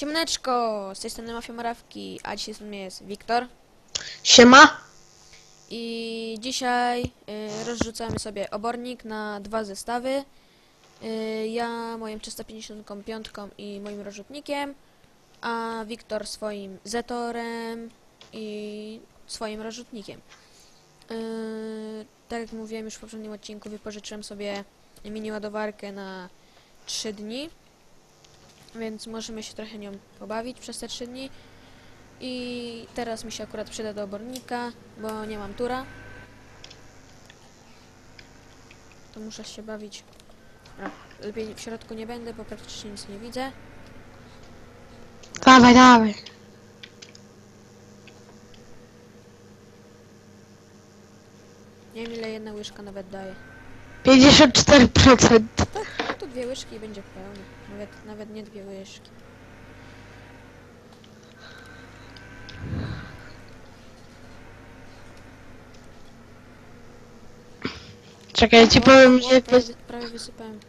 Siemaneczko, z tej strony Mafia Morawki, a dzisiaj z nami jest Wiktor. Siema. I dzisiaj y, rozrzucamy sobie obornik na dwa zestawy. Y, ja moim 355 i moim rozrzutnikiem, a Wiktor swoim Zetorem i swoim rozrzutnikiem. Y, tak jak mówiłem już w poprzednim odcinku, wypożyczyłem sobie mini ładowarkę na 3 dni, więc możemy się trochę nią pobawić przez te 3 dni. I teraz mi się akurat przyda do obornika, bo nie mam tura. To muszę się bawić. Lepiej w środku nie będę, bo praktycznie nic nie widzę. Dawaj, dawaj. Nie wiem ile jedna łyżka nawet daje. 54%. No tu dwie łyżki i będzie pełno. Nawet, nawet nie dwie łyżki. Czekaj, ja ci powiem, że prawie, prawie wysypałem.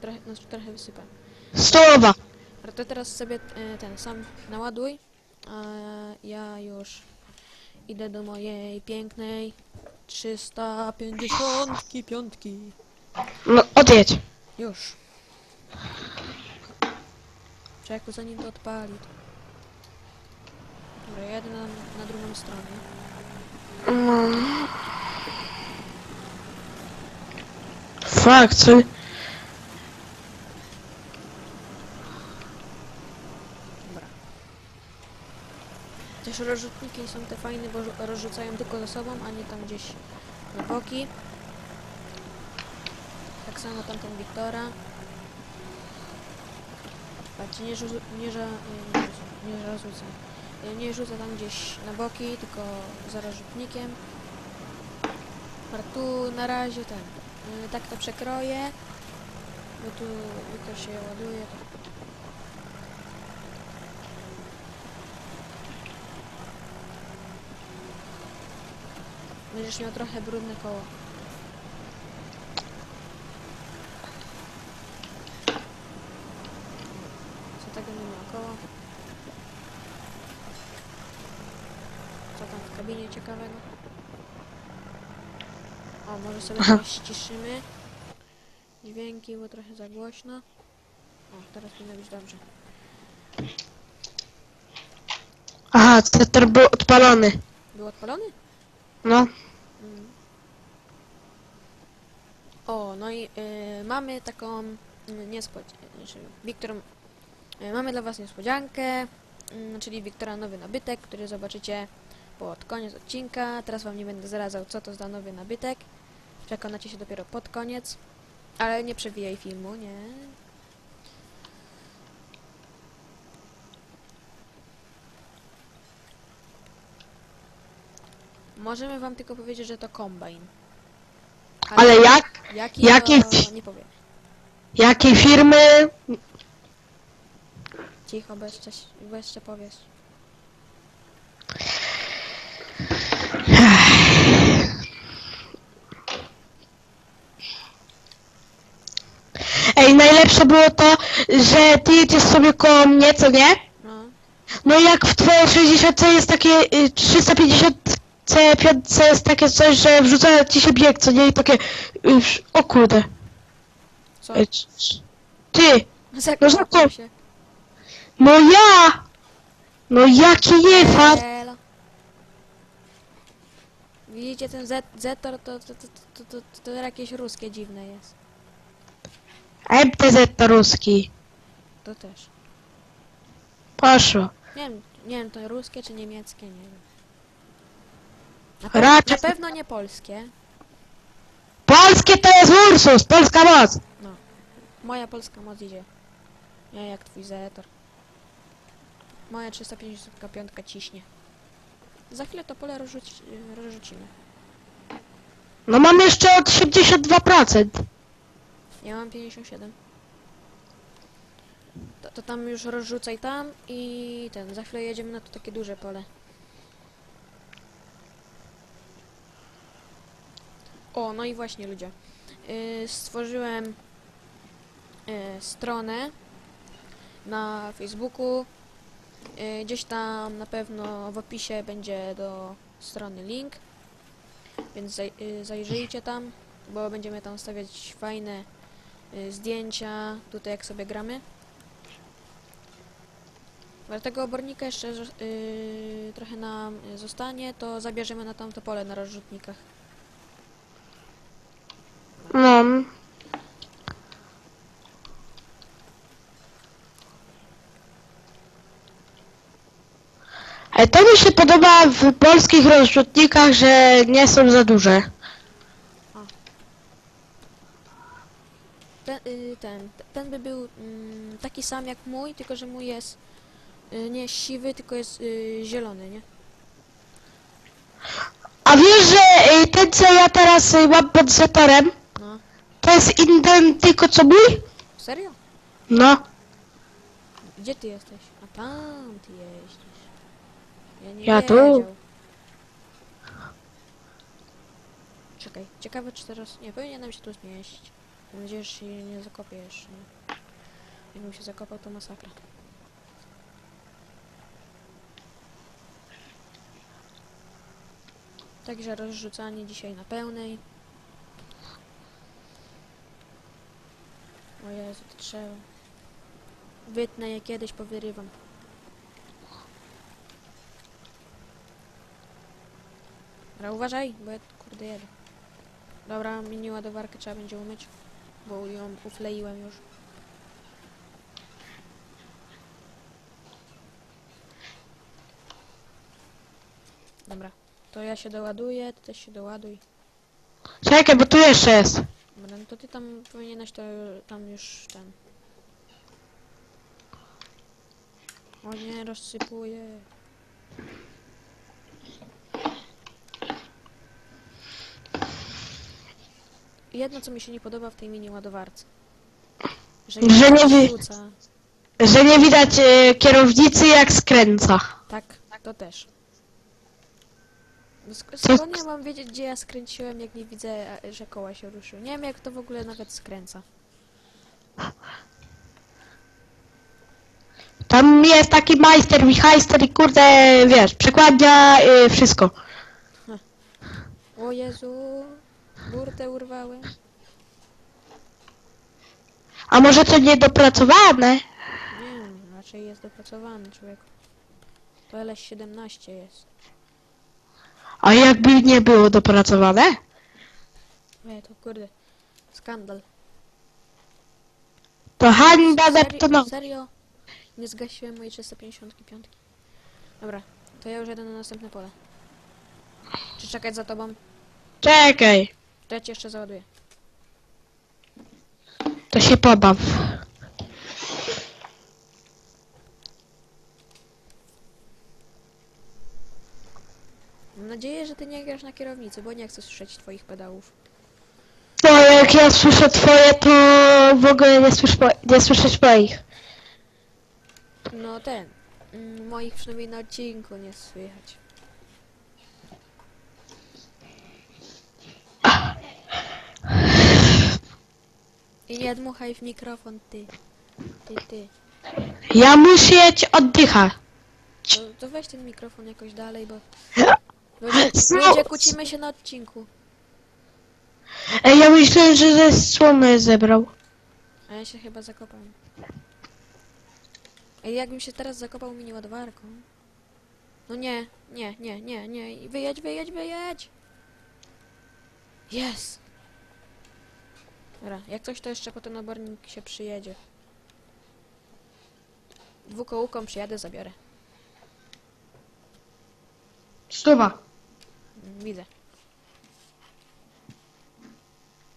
Trochę, no, trochę wysypałem. Stołowa. Ale to teraz sobie e, ten sam naładuj. A ja już idę do mojej pięknej 355. No, odjedź. Już. Czekaj, zanim to odpali. Dobra, jadę na, na drugą stronę. Mm. Fuck, co? Dobra. Też rozrzutniki są te fajne, bo rzu- rozrzucają tylko ze sobą, a nie tam gdzieś na boki. Tak samo tamten Wiktora. Patrzcie, nie, rzu- nie, rzu- nie rozrzuca. Y, Nie rzuca tam gdzieś na boki, tylko za rozrzutnikiem. A tu na razie ten. y, Tak to przekroję. Bo tu Wiktor się ładuje. To Będziesz miał trochę brudne koło. Co tego nie ma koło? Co tam w kabinie ciekawego? O, może sobie teraz ściszymy dźwięki, bo trochę za głośno. O, teraz powinno być dobrze. Aha, cetor był odpalony. Był odpalony? No. Mm. O, no i y, mamy taką y, niespodziankę. Wiktor, y, mamy dla Was niespodziankę, y, czyli Wiktora nowy nabytek, który zobaczycie pod koniec odcinka. Teraz Wam nie będę zdradzał, co to za nowy nabytek. Przekonacie się dopiero pod koniec. Ale nie przewijaj filmu, nie. Możemy Wam tylko powiedzieć, że to kombajn. Ale jak? Jaki jakie to nie powiem. Jakiej firmy? Cicho, bo jeszcze, bo jeszcze powiesz. Ej, najlepsze było to, że ty jedziesz sobie koło mnie, co nie? No. No i jak w twojej 60 jest takie y, 350 C5 jest takie coś, że wrzuca ci się bieg, co nie? I takie... Y, sz- o kurde. Co? Ej, c- c- Ty! Zakopał zakop- się. No ja! No jaki jefar! Elo. Widzicie ten Z Zetor to, to, to, to, to, to, to jakieś ruskie dziwne jest. MTZ to ruski. To też. Poszło. Nie wiem, nie wiem to ruskie czy niemieckie, nie wiem. Na, pe Raczej- na pewno nie polskie. Polskie to jest Ursus! Polska moc! Moja polska moc idzie. Nie jak twój Zetor. Moja 355 ciśnie. Za chwilę to pole rozrzuci, rozrzucimy. No mam jeszcze 82%. Ja mam 57. To, to tam już rozrzucaj tam i ten, za chwilę jedziemy na to takie duże pole. O, no i właśnie ludzie. Yy, stworzyłem yy, stronę na Facebooku Gdzieś tam na pewno w opisie będzie do strony link, więc y, zajrzyjcie tam, bo będziemy tam stawiać fajne y, zdjęcia, tutaj jak sobie gramy. Ale tego obornika jeszcze zo- y, trochę nam y, zostanie, to zabierzemy na tamto pole na rozrzutnikach. No. Ale to mi się podoba w polskich rozrzutnikach, że nie są za duże. Ten, y, ten, ten by był mm, taki sam jak mój, tylko że mój jest y, nie siwy, tylko jest y, zielony, nie? A wiesz, że ten co ja teraz y, mam pod zatorem, No. to jest inny tylko co mój? Serio? No. Gdzie ty jesteś? A tam ty jeździsz. Ja nie Ja tu. wiedział. Czekaj, ciekawe czy teraz... Nie, powinienem się tu zmieścić. Mam nadzieję, że się nie zakopię jeszcze. Jakbym się zakopał, to masakra. Także rozrzucanie dzisiaj na pełnej. O Jezu, to trzeba. Wytnę je kiedyś, powyrywam. Dobra, uważaj, bo ja kurde jedę. Dobra, mini ładowarkę trzeba będzie umyć, bo ją ufleiłem już. Dobra, to ja się doładuję, ty też się doładuj. Czekaj, bo tu jeszcze jest. Dobra, no to ty tam powinieneś to tam już ten. O nie, rozsypuję. Jedno co mi się nie podoba w tej mini ładowarce. Że, Że nie wi- rzuca. Że nie widać y, kierownicy jak skręca. Tak, to też. No sk- Co- skąd ja mam wiedzieć, gdzie ja skręciłem, jak nie widzę, a- że koła się ruszyły? Nie wiem, jak to w ogóle nawet skręca. Tam jest taki majster, michajster i kurde, wiesz, przekładnia y, wszystko. O Jezu, burtę urwałem. A może to niedopracowane? Nie, raczej jest dopracowany człowiek. To LS17 jest. A jakby nie było dopracowane? Ej, to kurde, skandal. To hańba Serio, Neptunowa. serio? Nie zgasiłem mojej 355. Dobra, to ja już jedę na następne pole. Czy czekać za tobą? Czekaj, To ja cię jeszcze załaduję. to się pobaw. Mam nadzieję, że ty nie grasz na kierownicy, bo nie chcę słyszeć twoich pedałów. No jak ja słyszę twoje, to w ogóle nie słyszę, nie słyszeć moich. No ten. mm, Moich przynajmniej na odcinku nie słychać. I nie dmuchaj w mikrofon, ty. Ty, ty. Ja muszę oddychać. To, to weź ten mikrofon jakoś dalej, bo... Znowu- ludzie kłócimy się na odcinku. Ej, ja myślę, że ze słomy zebrał. A ja się chyba zakopałem. Ej, jakbym się teraz zakopał mini ładowarką. No nie, nie, nie, nie, nie. Wyjedź, wyjedź, wyjedź! Jest! Dobra, jak coś to jeszcze po ten obornik się przyjedzie. Dwukołką przyjadę, zabiorę. Stuwa. Mm, Widzę.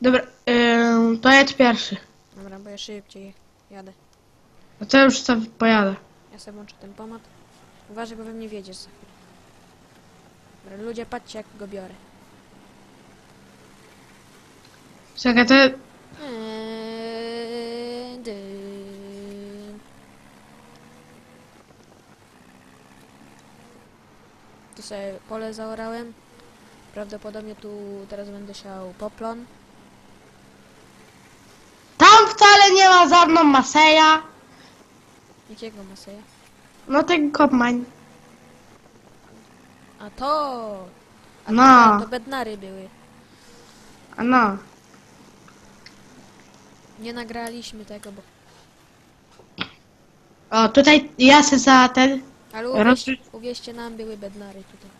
Dobra, yy, to jest pierwszy. Dobra, bo ja szybciej jadę. No to już sobie pojadę. Ja sobie włączę ten pomad. Uważaj, bo we mnie wiedziesz za chwilę. Dobra, ludzie, patrzcie jak go biorę. Czekaj, to... Eee. Tu sobie pole zaorałem. Prawdopodobnie tu teraz będę siał poplon. Tam wcale nie ma za mną Maseja. Jakiego maseja? No ten kopmań. A to... A No. to, to bednary były. A no. Nie nagraliśmy tego, bo... O, tutaj ja se za ten... Ale Roz- uwierzcie, uwierzcie nam, były bednary tutaj.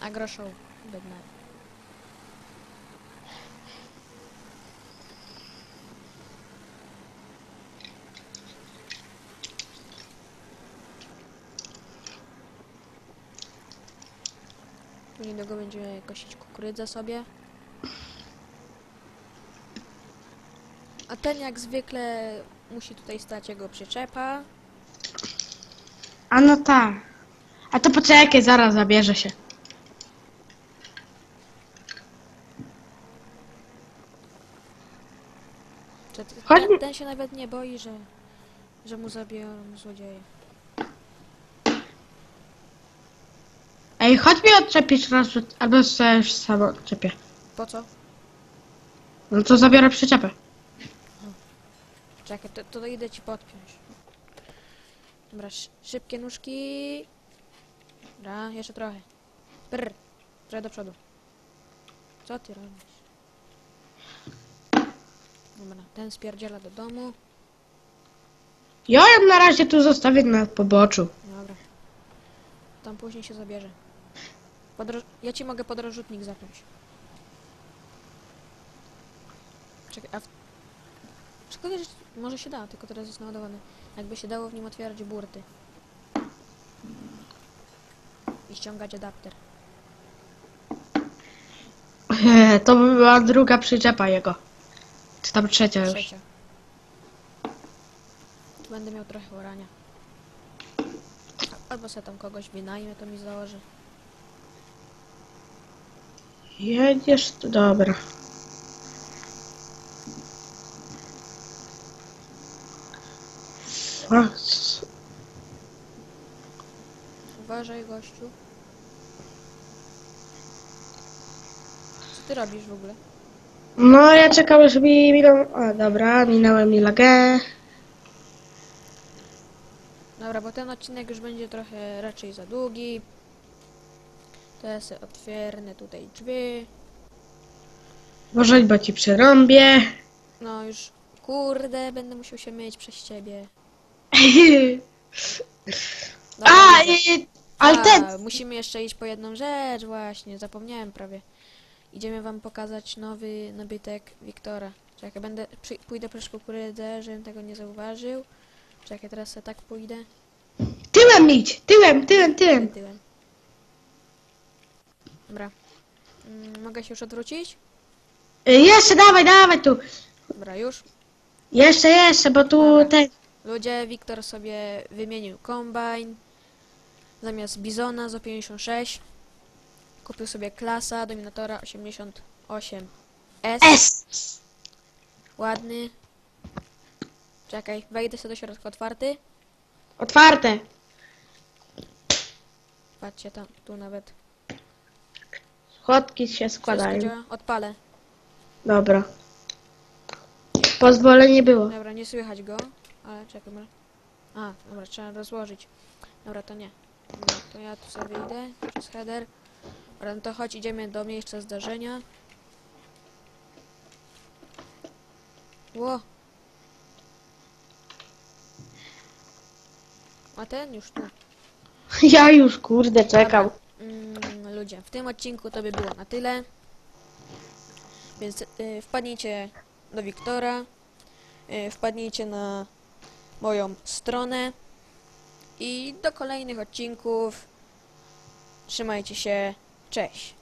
Agroshow, bednary. Tu Niedługo będziemy kosić kukurydzę sobie. A ten jak zwykle musi tutaj stać jego przyczepa. A no tak. A to poczekaj, zaraz zabierze się. Czy t- Chodź- ten, ten się nawet nie boi, że, że mu zabiorą złodzieje. Ej, chodź mi odczepić raz, albo se już samo odczepię. Po co? No to zabiorę przyczepę. Czekaj, to, to idę ci podpiąć. Dobra, sz, szybkie nóżki. Dobra, jeszcze trochę. Brr, trochę do przodu. Co ty robisz? Dobra, ten spierdziela do domu. Ja ją na razie tu zostawię na poboczu. Dobra. Tam później się zabierze. Podro... Ja ci mogę podrożutnik zapiąć. Czekaj, a w... Szkoda, że... Może się da, tylko teraz jest naładowany. Jakby się dało w nim otwierać burty. I ściągać adapter. To by była druga przyczepa jego. Czy tam trzecia już. Trzecia. Tu będę miał trochę orania. Albo sobie tam kogoś wynajmę, to mi założy. Jedziesz tu, dobra. Uważaj, gościu. Co ty robisz w ogóle? No, ja czekam, aż mi minął... O, dobra, minąłem mi lagę. Dobra, bo ten odcinek już będzie trochę raczej za długi. To ja sobie otwierę tutaj drzwi. Może bo ci przerąbię. No już, kurde, będę musiał się myć przez ciebie. Dobra, A, i, ale A, ten... Musimy jeszcze iść po jedną rzecz, właśnie, zapomniałem prawie. Idziemy wam pokazać nowy nabytek Wiktora. Czekaj, będę, przy, pójdę przez kukurydzę, żebym tego nie zauważył. Czekaj, teraz sobie tak pójdę. Tyłem idź, tyłem, tyłem, tyłem. Tyłem. Dobra. Mm, mogę się już odwrócić? Y, Jeszcze, dawaj, dawaj tu. Dobra, już. Jeszcze, jeszcze, bo tu Dobra. ten... Ludzie, Wiktor sobie wymienił kombajn. Zamiast Bizona z 56 kupił sobie klasa Dominatora 88 S. S. Ładny. Czekaj, wejdę sobie do środka otwarty. Otwarte. Patrzcie tam, tu nawet. Schodki się Wszystko składają. działa. Odpalę. Dobra. Pozwolenie było. Dobra, nie słychać go, ale czekaj. może- A, dobra, trzeba rozłożyć. Dobra, to nie. Dobra, to ja tu sobie idę przez header. Dobra, no to chodź, idziemy do miejsca zdarzenia. Ło! A ten już tu. Ja już, kurde, czekał. Mm, ludzie, w tym odcinku to by było na tyle. Więc y, wpadnijcie do Wiktora, y, wpadnijcie na moją stronę i do kolejnych odcinków. Trzymajcie się, cześć.